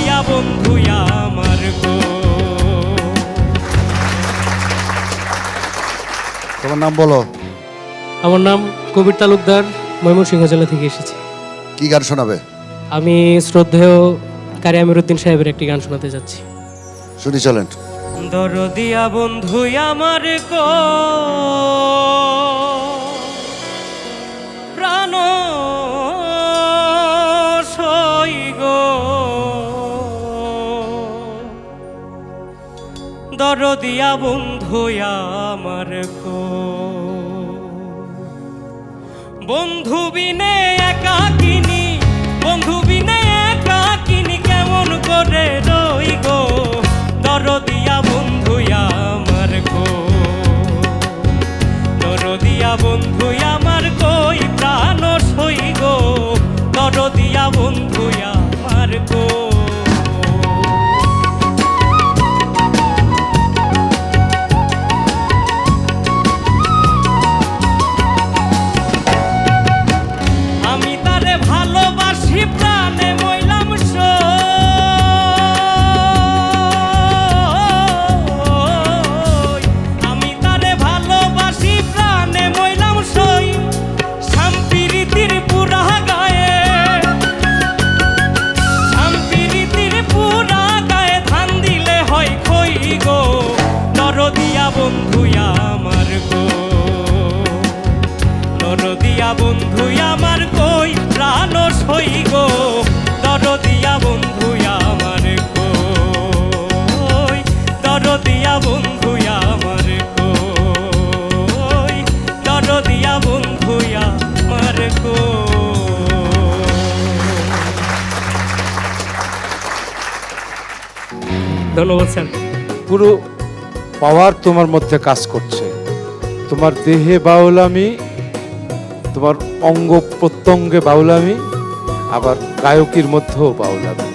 হইয়া বন্ধু আমার গো। তোমার নাম বলো। আমার নাম কবির তালুকদার ময়মনসিংহ জেলা থেকে এসেছি। কি গান শোনাবে? আমি শ্রদ্ধেয় কারি আমিরুদ্দিন সাহেবের একটি গান শোনাতে যাচ্ছি। শুনি চলেন। দরদিয়া বন্ধু আমার গো। দরদিয়া বন্ধু আমার কো। বন্ধু বিনে একা কিনি, বন্ধু বিনে একা কিনি, কেমন করে রই গো? দরদিয়া বন্ধু আমার গো দরদিয়া বন্ধু বন্ধু আমার গো। দরদিয়া বন্ধু আমার কই প্রাণ সই গো। দরদিয়া বন্ধু আমার কই, দরদিয়া বন্ধু আমার কই, দরদিয়া বন্ধু আমার কই। ধন্যবাদ স্যার। পুরো পাওয়ার তোমার মধ্যে কাজ করছে। তোমার দেহে বাউলামি তোমার অঙ্গ প্রত্যঙ্গে বাউলামি আবার গায়কির মধ্যেও বাউলামি।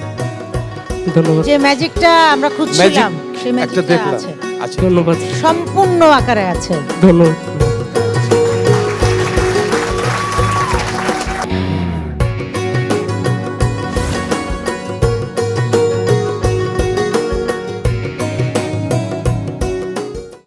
ধন্যবাদ। যে ম্যাজিকটা আমরা খুঁজছিলাম সেই একটা ম্যাজিকটা আছে। আছে। ধন্যবাদ। সম্পূর্ণ আকারে আছে। ধন্যবাদ।